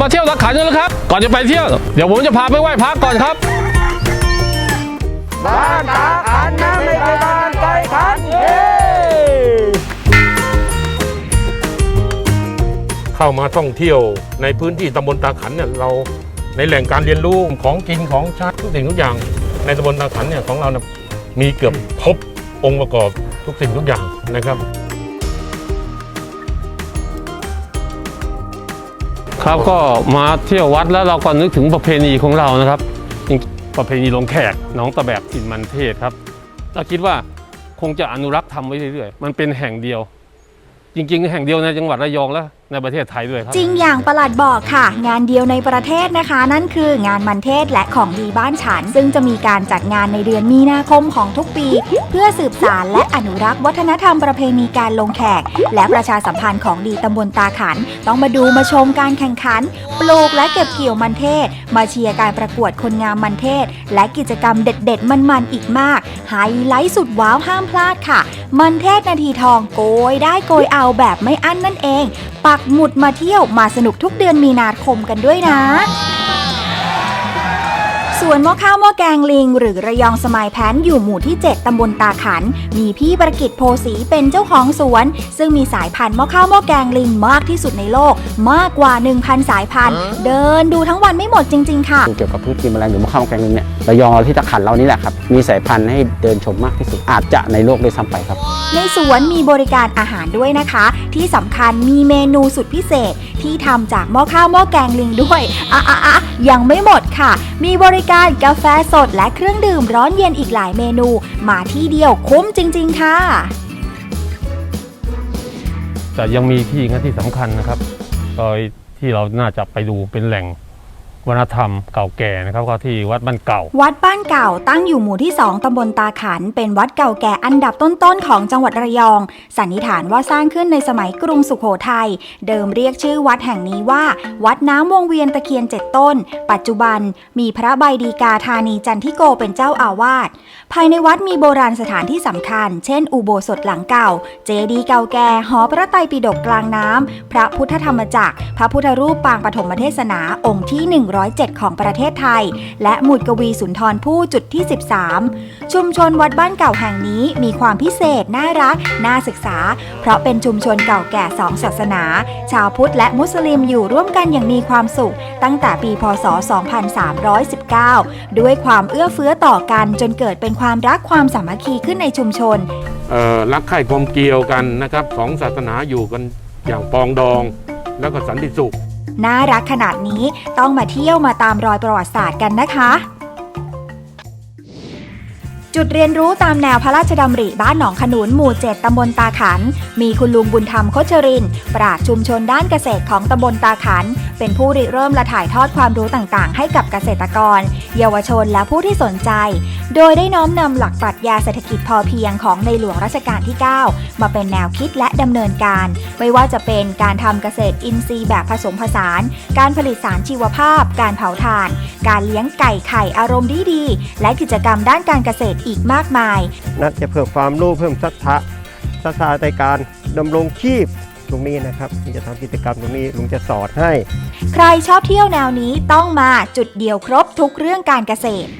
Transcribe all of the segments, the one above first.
มาเที่ยวตะขันกันแล้วครับ ก่อนจะไปเที่ยว เดี๋ยวผมจะพาไปไหว้พระก่อนครับ บ้านตาขันนะไม่ใช่บ้านไก่ขันเฮ้เข้ามาท่องเที่ยวในพื้นที่ตำบลตาขันเนี่ยเราในแหล่งการเรียนรู้ของกินของใช้ทุกสิ่งทุกอย่าง ในตำบลตาขันเนี่ยของเราเนี่ยมีเกือบครบองค์ประกอบทุกสิ่งทุกอย่างนะครับ ครับก็มาเที่ยววัดแล้วเราก็นึกถึงประเพณีของเรานะครับจริงประเพณีลงแขกหน้องตะแบบสินมันเทศครับเราคิดว่าคงจะอนุรักษ์ทำไว้เรื่อยๆ มันเป็นแห่งเดียว จริง ๆ แห่งเดียวในจังหวัดระยองและ ในประเทศไทยด้วยครับ จริงอย่างประหลัดบอกค่ะ งานเดียวในประเทศนะคะ นั่นคืองานมันเทศและของดีบ้านฉัน ซึ่งจะมีการจัดงานในเดือนมีนาคมของทุกปี เพื่อสืบสารและอนุรักษ์วัฒนธรรมประเพณีการลงแขก และประชาสัมพันธ์ของดีตำบลตาขัน ต้องมาดูมาชมการแข่งขัน ปลูกและเก็บเกี่ยวมันเทศ มาเชียร์การประกวดคนงามมันเทศ และกิจกรรมเด็ด ๆ มันๆอีกมากไฮไลท์สุดว้าวห้ามพลาดค่ะ มันเทศนาทีทองโกยได้โกยเอาแบบไม่อั้นนั่นเองปักหมุดมาเที่ยวมาสนุกทุกเดือนมีนาคมกันด้วยนะ ส่วนหม้อข้าวหม้อแกงลิง หรือระยองสมายแพนอยู่หมู่ที่ 7 ตำบลตาขัน มีพี่ประกิตโพสีเป็นเจ้าของสวน ซึ่งมีสายพันธุ์หม้อข้าวหม้อแกงลิงมากที่สุดในโลก มากกว่า 1,000 สายพันธุ์ เดินดูทั้งวันไม่หมดจริง ๆ ค่ะ เกี่ยวกับพืชกินแมลงหรือมะข้าวแกงลิงเนี่ยระยองเราที่ตะขันเรานี่แหละครับ มีสายพันธุ์ให้เดินชมมากที่สุดอาจจะในโลกด้วยซ้ำไปครับ ในสวนมีบริการอาหารด้วยนะคะ ที่สำคัญมีเมนูสุดพิเศษ ที่ทำจากหม้อข้าวหม้อแกงลิงด้วยอะอะอะยังไม่หมดค่ะ มีบริการกาแฟสดและเครื่องดื่มร้อนเย็นอีกหลายเมนู มาที่เดียวคุ้มจริง ๆ ค่ะ แต่ยังมีที่นะที่สำคัญนะครับที่เราน่าจะไปดูเป็นแหล่ง วัฒนธรรมเก่าแก่นะครับก็ที่วัดบ้านเก่า วัดบ้านเก่าตั้งอยู่หมู่ที่ 2 ตำบลตาขัน เป็นวัดเก่าแก่อันดับต้นๆของจังหวัดระยอง สันนิษฐานว่าสร้างขึ้นในสมัยกรุงสุขโขทัย เดิมเรียกชื่อวัดแห่งนี้ว่า วัดน้ำวงเวียนตะเคียนเจ็ดต้น ปัจจุบันมีพระใบดีกาธานีจันทิโกเป็นเจ้าอาวาส ภายในวัดมีโบราณสถานที่สำคัญ เช่น อุโบสถหลังเก่า เจดีย์เก่าแก่ หอพระไตรปิฎกกลางน้ำพระพุทธธรรมจักร พระพุทธรูปปางปฐมเทศนาองค์ที่107 ของประเทศไทย และหมุดกวีสุนทรภู่จุดที่ 13 ชุมชนวัดบ้านเก่าแห่งนี้มีความพิเศษน่ารัก น่าศึกษา เพราะเป็นชุมชนเก่าแก่สองศาสนา ชาวพุทธและมุสลิมอยู่ร่วมกันอย่างมีความสุข ตั้งแต่ปีพศ 2319 ด้วยความเอื้อเฟื้อต่อกันจนเกิดเป็นความรักความสามัคคีขึ้นในชุมชนรักใคร่กลมเกลียวกันนะครับสองศาสนาอยู่กันอย่างปองดองแล้วก็สันติสุข น่ารักขนาดนี้ต้องมาเที่ยวมาตามรอยประวัติศาสตร์กันนะคะ จุดเรียนรู้ตามแนวพระราชดำริบ้านหนองขนุนหมู่7ตำบลตาขัน มีคุณลุงบุญธรรมโคชรินทร์ปราชชุมชนด้านเกษตรของตำบลตาขัน เป็นผู้ริเริ่มและถ่ายทอดความรู้ต่างๆ ให้กับเกษตรกร เยาวชนและผู้ที่สนใจ โดยได้น้อมนำหลักปรัชญาเศรษฐกิจพอเพียงของในหลวงรัชกาลที่ 9 มาเป็นแนวคิดและดำเนินการ ไม่ว่าจะเป็นการทำเกษตรอินทรีย์แบบผสมผสาน การผลิตสารชีวภาพ การเผาถ่าน การเลี้ยงไก่ไข่อารมณ์ดีๆและกิจกรรมด้านการเกษตรอีกมากมายน่าจะเพิ่มความรู้เพิ่มศรัทธาศรัทธาในการดำรงชีพตรงนี้นะครับที่จะทำกิจกรรมตรงนี้ลุงจะสอนให้ ใครชอบเที่ยวแนวนี้ต้องมาจุดเดียวครบทุกเรื่องการเกษตร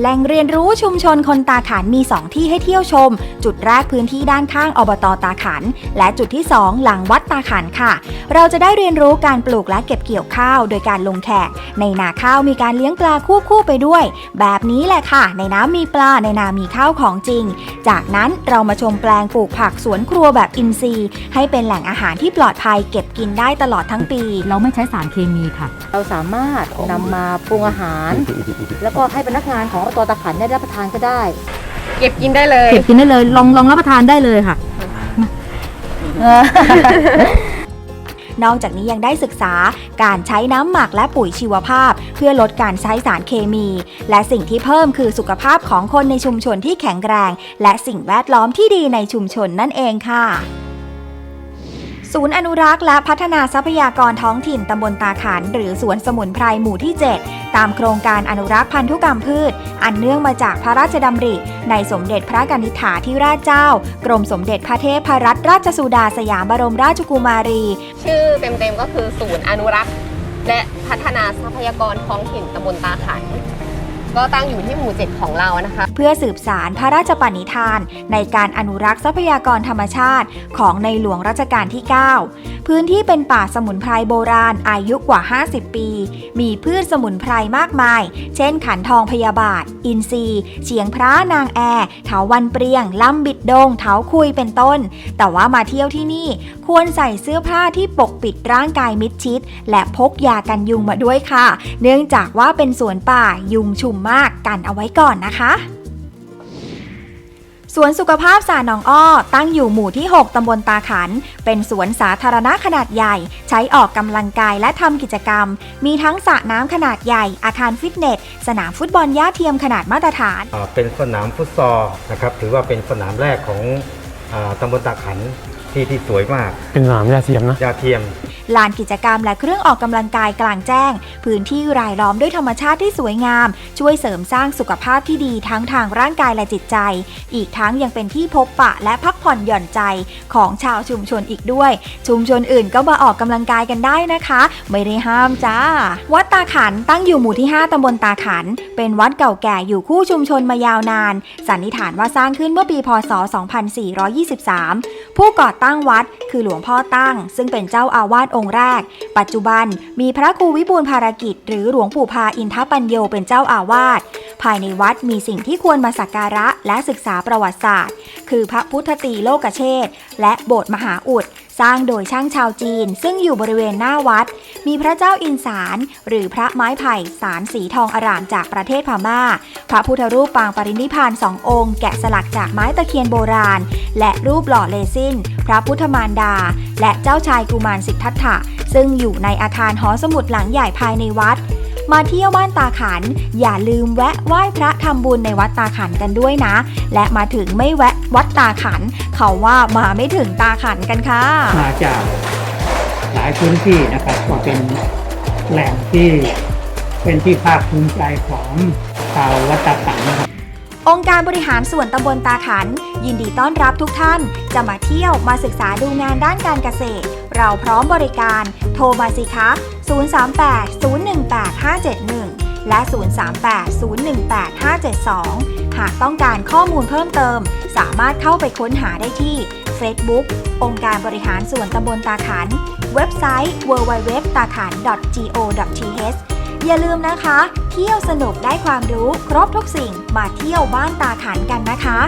แหล่งเรียนรู้ชุมชนคนตาขันมี 2 ที่ให้เที่ยวชม จุดแรกพื้นที่ด้านข้างอบตตาขัน และจุดที่ 2 หลังวัดตาขันค่ะ เราจะได้เรียนรู้การปลูกและเก็บเกี่ยวข้าว โดยการลงแขก ในนาข้าวมีการเลี้ยงปลาควบคู่ไปด้วย แบบนี้แหละค่ะ ในน้ำมีปลาในนามีข้าวของจริง จากนั้นเรามาชมแปลงปลูกผักสวนครัวแบบอินทรีย์ ให้เป็นแหล่งอาหารที่ปลอดภัยเก็บกินได้ตลอดทั้งปี เราไม่ใช้สารเคมีค่ะ เราสามารถนำมาปรุงอาหาร แล้วก็ให้พนักงานของอบตตะขันได้รับประทานก็ได้ เก็บกินได้เลย เก็บกินได้เลยลองลองรับประทานได้เลยค่ะ นอกจากนี้ยังได้ศึกษาการใช้น้ำหมักและปุ๋ยชีวภาพ เพื่อลดการใช้สารเคมี และสิ่งที่เพิ่มคือสุขภาพของคนในชุมชนที่แข็งแรง และสิ่งแวดล้อมที่ดีในชุมชนนั่นเองค่ะ ศูนย์อนุรักษ์และพัฒนาทรัพยากรท้องถิ่นตำบลตาขัน หรือสวนสมุนไพรหมู่ที่ 7 ตามโครงการอนุรักษ์พันธุกรรมพืช อันเนื่องมาจากพระราชดำริ ในสมเด็จพระกนิษฐาธิราชเจ้า กรมสมเด็จพระเทพรัตนราชสุดาสยามบรมราชกุมารี ชื่อเต็มๆก็คือศูนย์อนุรักษ์ และพัฒนาทรัพยากรท้องถิ่นตำบลตาขัน ก็ตั้งอยู่ที่หมู่เจ็ดของเรานะคะ เพื่อสืบสารพระราชปณิธาน ในการอนุรักษ์ทรัพยากรธรรมชาติ ของในหลวงรัชกาลที่ 9 พื้นที่เป็นป่าสมุนไพรโบราณอายุกว่า 50 ปี มีพืชสมุนไพรมากมาย เช่น ขันทองพยาบาท อินทรีเฉียงพระนางแอเถาวันเปรียงลำบิดดงเถาคุยเป็นต้น แต่ว่ามาเที่ยวที่นี่ควรใส่เสื้อผ้าที่ปกปิดร่างกายมิดชิด และพกยากันยุงมาด้วยค่ะ เนื่องจากว่าเป็นสวนป่ายุงชุมมากกันเอาไว้ก่อนนะคะสวนสุขภาพสาหนองอ้อ ตั้งอยู่หมู่ที่ 6 ตำบลตาขัน เป็นสวนสาธารณะขนาดใหญ่ ใช้ออกกำลังกายและทำกิจกรรม มีทั้งสระน้ำขนาดใหญ่ อาคารฟิตเนส สนามฟุตบอลหญ้าเทียมขนาดมาตรฐาน เป็นสนามฟุตซอลนะครับ ถือว่าเป็นสนามแรกของอตำบลตาขัน ที่ที่สวยมาก เป็นสนามยาเทียมนะ ยาเทียม ลานกิจกรรมและเครื่องออกกำลังกายกลางแจ้ง พื้นที่รายล้อมด้วยธรรมชาติที่สวยงาม ช่วยเสริมสร้างสุขภาพที่ดีทั้งทางร่างกายและจิตใจ อีกทั้งยังเป็นที่พบปะและพักผ่อนหย่อนใจของชาวชุมชนอีกด้วย ชุมชนอื่นก็มาออกกำลังกายกันได้นะคะ ไม่ได้ห้ามจ้า วัดตาขันตั้งอยู่หมู่ที่ 5ตำบลตาขัน เป็นวัดเก่าแก่อยู่คู่ชุมชนมายาวนาน สันนิษฐานว่าสร้างขึ้นเมื่อปีพศ 2423 ผู้ก่อตั้งวัด คือหลวงพ่อตั้ง ซึ่งเป็นเจ้าอาวาสองค์แรก ปัจจุบันมีพระครูวิบูลภารกิจ หรือหลวงปู่พาอินทปัญโยเป็นเจ้าอาวาสภายในวัดมีสิ่งที่ควรมาสักการะและศึกษาประวัติศาสตร์ คือพระพุทธตีโลกเชษและโบสถ์มหาอุด สร้างโดยช่างชาวจีน ซึ่งอยู่บริเวณหน้าวัด มีพระเจ้าอินสารหรือพระไม้ไผ่สารสีทองอร่ามจากประเทศพม่า พระพุทธรูปปางปรินิพพานสององค์ แกะสลักจากไม้ตะเคียนโบราณ และรูปหล่อเลซินพระพุทธมารดา และเจ้าชายกุมารสิทธัตถะซึ่งอยู่ในอาคารหอสมุดหลังใหญ่ภายในวัด มาเที่ยวบ้านตาขัน อย่าลืมแวะไหว้พระทำบุญในวัดตาขันกันด้วยนะ และมาถึงไม่แวะวัดตาขัน เขาว่ามาไม่ถึงตาขันกันค่ะ มาจากหลายพื้นที่นะครับก็เป็นแหล่งที่เป็นที่ภาคภูมิใจของชาววัดตาขันนะครับองค์การบริหารส่วนตำบลตาขัน ยินดีต้อนรับทุกท่าน จะมาเที่ยวมาศึกษาดูงานด้านการเกษตร เราพร้อมบริการ โทรมาสิคะ 038-018-571 และ 038-018-572 หากต้องการข้อมูลเพิ่มเติม สามารถเข้าไปค้นหาได้ที่ Facebook องค์การบริหารส่วนตำบลตาขัน เว็บไซต์ www ตาขัน go.th อย่าลืมนะคะ เที่ยวสนุกได้ความรู้ครบทุกสิ่งมาเที่ยวบ้านตาขันกันนะคะ